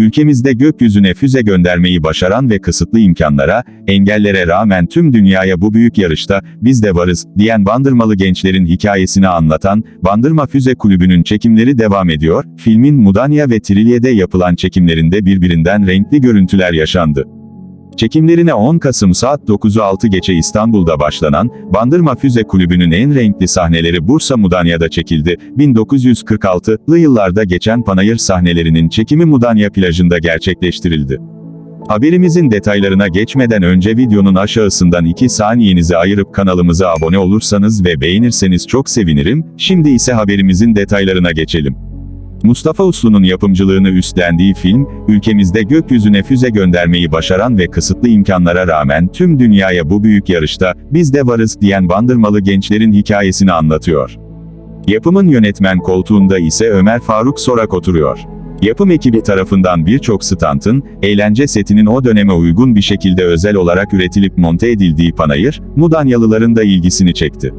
Ülkemizde gökyüzüne füze göndermeyi başaran ve kısıtlı imkanlara, engellere rağmen tüm dünyaya bu büyük yarışta biz de varız diyen Bandırmalı gençlerin hikayesini anlatan Bandırma Füze Kulübü'nün çekimleri devam ediyor. Filmin Mudanya ve Trilye'de yapılan çekimlerinde birbirinden renkli görüntüler yaşandı. Çekimlerine 10 Kasım saat 9'u 6 geçe İstanbul'da başlanan, Bandırma Füze Kulübü'nün en renkli sahneleri Bursa Mudanya'da çekildi. 1946'lı yıllarda geçen Panayır sahnelerinin çekimi Mudanya plajında gerçekleştirildi. Haberimizin detaylarına geçmeden önce videonun aşağısından 2 saniyenizi ayırıp kanalımıza abone olursanız ve beğenirseniz çok sevinirim, şimdi ise haberimizin detaylarına geçelim. Mustafa Uslu'nun yapımcılığını üstlendiği film, ülkemizde gökyüzüne füze göndermeyi başaran ve kısıtlı imkanlara rağmen tüm dünyaya bu büyük yarışta, biz de varız diyen bandırmalı gençlerin hikayesini anlatıyor. Yapımın yönetmen koltuğunda ise Ömer Faruk Sorak oturuyor. Yapım ekibi tarafından birçok stantın, eğlence setinin o döneme uygun bir şekilde özel olarak üretilip monte edildiği panayır, Mudanyalıların da ilgisini çekti.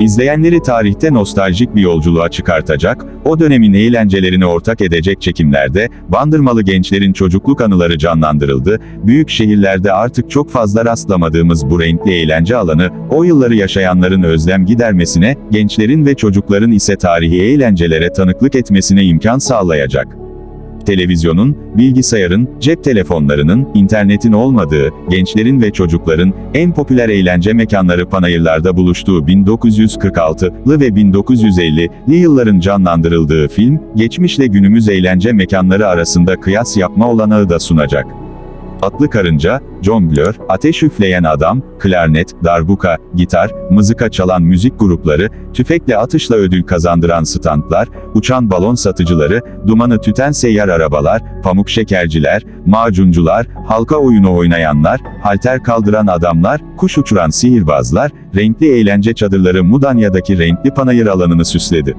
İzleyenleri tarihte nostaljik bir yolculuğa çıkartacak, o dönemin eğlencelerini ortak edecek çekimlerde, Bandırmalı gençlerin çocukluk anıları canlandırıldı, büyük şehirlerde artık çok fazla rastlamadığımız bu renkli eğlence alanı, o yılları yaşayanların özlem gidermesine, gençlerin ve çocukların ise tarihi eğlencelere tanıklık etmesine imkan sağlayacak televizyonun, bilgisayarın, cep telefonlarının, internetin olmadığı, gençlerin ve çocukların, en popüler eğlence mekanları panayırlarda buluştuğu 1946'lı ve 1950'li yılların canlandırıldığı film, geçmişle günümüz eğlence mekanları arasında kıyas yapma olanağı da sunacak. Atlı karınca, jonglör, ateş üfleyen adam, klarnet, darbuka, gitar, mızıka çalan müzik grupları, tüfekle atışla ödül kazandıran standlar, uçan balon satıcıları, dumanı tüten seyyar arabalar, pamuk şekerciler, macuncular, halka oyunu oynayanlar, halter kaldıran adamlar, kuş uçuran sihirbazlar, renkli eğlence çadırları Mudanya'daki renkli panayır alanını süsledi.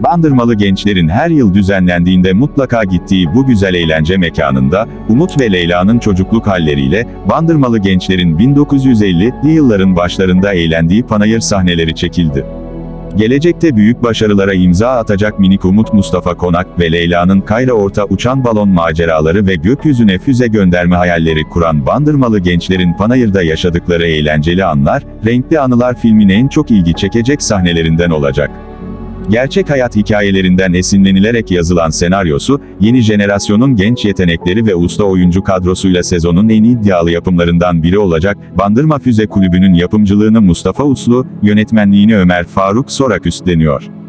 Bandırmalı gençlerin her yıl düzenlendiğinde mutlaka gittiği bu güzel eğlence mekanında, Umut ve Leyla'nın çocukluk halleriyle, Bandırmalı gençlerin 1950'li yılların başlarında eğlendiği panayır sahneleri çekildi. Gelecekte büyük başarılara imza atacak minik Umut Mustafa Konak ve Leyla'nın Kayra Orta uçan balon maceraları ve gökyüzüne füze gönderme hayalleri kuran Bandırmalı gençlerin Panayır'da yaşadıkları eğlenceli anlar, renkli anılar filmin en çok ilgi çekecek sahnelerinden olacak. Gerçek hayat hikayelerinden esinlenilerek yazılan senaryosu, yeni jenerasyonun genç yetenekleri ve usta oyuncu kadrosuyla sezonun en iddialı yapımlarından biri olacak, Bandırma Füze Kulübü'nün yapımcılığını Mustafa Uslu, yönetmenliğini Ömer Faruk Sorak üstleniyor.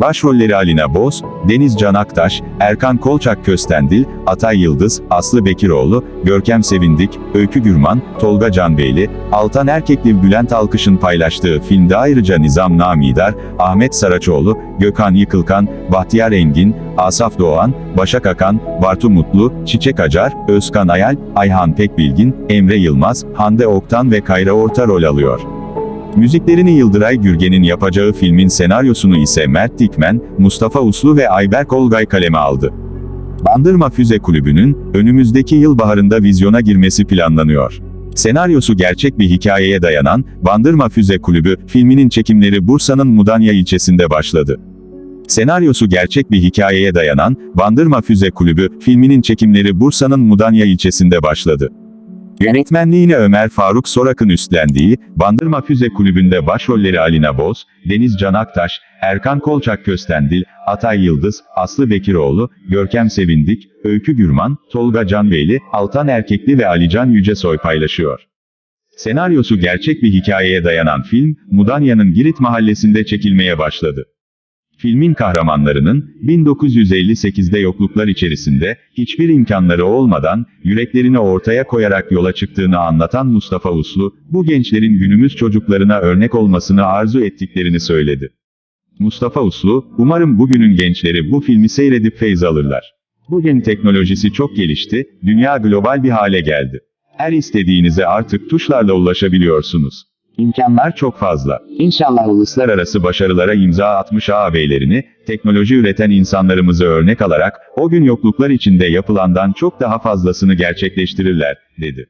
Başrolleri Alina Boz, Deniz Can Aktaş, Erkan Kolçak Köstendil, Atay Yıldız, Aslı Bekiroğlu, Görkem Sevindik, Öykü Gürman, Tolga Canbeyli, Altan Erkekli Bülent Alkış'ın paylaştığı filmde ayrıca Nizam Namidar, Ahmet Saraçoğlu, Gökhan Yıkılkan, Bahtiyar Engin, Asaf Doğan, Başak Akan, Bartu Mutlu, Çiçek Acar, Özkan Ayal, Ayhan Pekbilgin, Emre Yılmaz, Hande Oktan ve Kayra Orta rol alıyor. Müziklerini Yıldıray Gürgen'in yapacağı filmin senaryosunu ise Mert Dikmen, Mustafa Uslu ve Ayberk Olgay kaleme aldı. Bandırma Füze Kulübü'nün, önümüzdeki yıl baharında vizyona girmesi planlanıyor. Senaryosu gerçek bir hikayeye dayanan, Bandırma Füze Kulübü, filminin çekimleri Bursa'nın Mudanya ilçesinde başladı. Senaryosu gerçek bir hikayeye dayanan, Bandırma Füze Kulübü, filminin çekimleri Bursa'nın Mudanya ilçesinde başladı. Yönetmenliğini Ömer Faruk Sorak'ın üstlendiği, Bandırma Füze Kulübü'nde başrolleri Alina Boz, Deniz Can Aktaş, Erkan Kolçak Köstendil, Atay Yıldız, Aslı Bekiroğlu, Görkem Sevindik, Öykü Gürman, Tolga Canbeyli, Altan Erkekli ve Alican Yücesoy paylaşıyor. Senaryosu gerçek bir hikayeye dayanan film, Mudanya'nın Girit mahallesinde çekilmeye başladı. Filmin kahramanlarının, 1958'de yokluklar içerisinde, hiçbir imkanları olmadan, yüreklerini ortaya koyarak yola çıktığını anlatan Mustafa Uslu, bu gençlerin günümüz çocuklarına örnek olmasını arzu ettiklerini söyledi. Mustafa Uslu, umarım bugünün gençleri bu filmi seyredip feyz alırlar. Bugün teknolojisi çok gelişti, dünya global bir hale geldi. Her istediğinize artık tuşlarla ulaşabiliyorsunuz. İmkanlar çok fazla. İnşallah uluslararası başarılara imza atmış ağabeylerini, teknoloji üreten insanlarımızı örnek alarak, o gün yokluklar içinde yapılandan çok daha fazlasını gerçekleştirirler, dedi.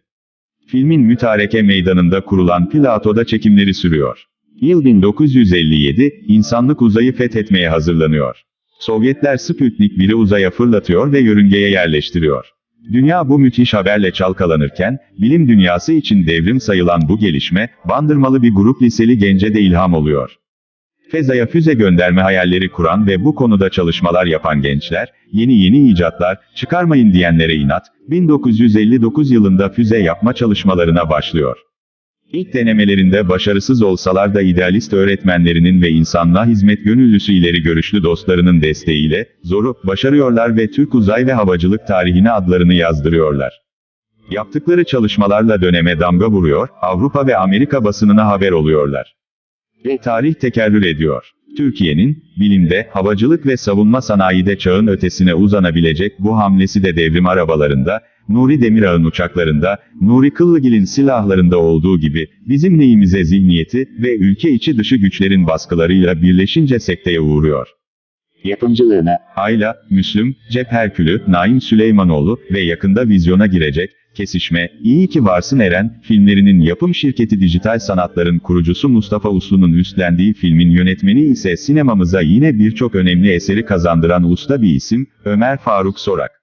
Filmin mütareke meydanında kurulan platoda çekimleri sürüyor. Yıl 1957, insanlık uzayı fethetmeye hazırlanıyor. Sovyetler Sputnik 1'i uzaya fırlatıyor ve yörüngeye yerleştiriyor. Dünya bu müthiş haberle çalkalanırken, bilim dünyası için devrim sayılan bu gelişme, bandırmalı bir grup liseli gence de ilham oluyor. Feza'ya füze gönderme hayalleri kuran ve bu konuda çalışmalar yapan gençler, yeni yeni icatlar, çıkarmayın diyenlere inat, 1959 yılında füze yapma çalışmalarına başlıyor. İlk denemelerinde başarısız olsalar da idealist öğretmenlerinin ve insanlığa hizmet gönüllüsü ileri görüşlü dostlarının desteğiyle, zoru, başarıyorlar ve Türk uzay ve havacılık tarihine adlarını yazdırıyorlar. Yaptıkları çalışmalarla döneme damga vuruyor, Avrupa ve Amerika basınına haber oluyorlar. Ve tarih tekerrür ediyor. Türkiye'nin, bilimde, havacılık ve savunma sanayide çağın ötesine uzanabilecek bu hamlesi de devrim arabalarında, Nuri Demirağ'ın uçaklarında, Nuri Kıllıgil'in silahlarında olduğu gibi, bizim neyimize zihniyeti ve ülke içi dışı güçlerin baskılarıyla birleşince sekteye uğruyor. Yapımcılığına, Ayla, Müslüm, Cep Herkülü, Naim Süleymanoğlu ve yakında vizyona girecek, Kesişme, İyi ki Varsın Eren, filmlerinin yapım şirketi Dijital Sanatlar'ın kurucusu Mustafa Uslu'nun üstlendiği filmin yönetmeni ise sinemamıza yine birçok önemli eseri kazandıran usta bir isim, Ömer Faruk Sorak.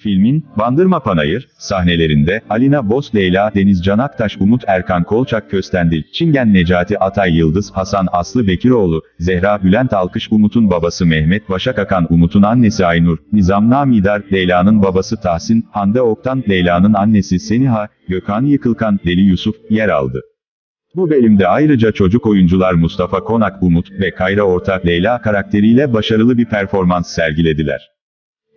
Filmin, Bandırma Panayır, sahnelerinde, Alina Boz Leyla Deniz Can Aktaş Umut Erkan Kolçak Köstendil, Çingen Necati Atay Yıldız Hasan Aslı Bekiroğlu, Zehra Bülent Alkış Umut'un babası Mehmet Başak Akan Umut'un annesi Aynur, Nizam Namidar, Leyla'nın babası Tahsin, Hande Oktan, Leyla'nın annesi Seniha, Gökhan Yıkılkan, Deli Yusuf, yer aldı. Bu bölümde ayrıca çocuk oyuncular Mustafa Konak Umut ve Kayra Ortak Leyla karakteriyle başarılı bir performans sergilediler.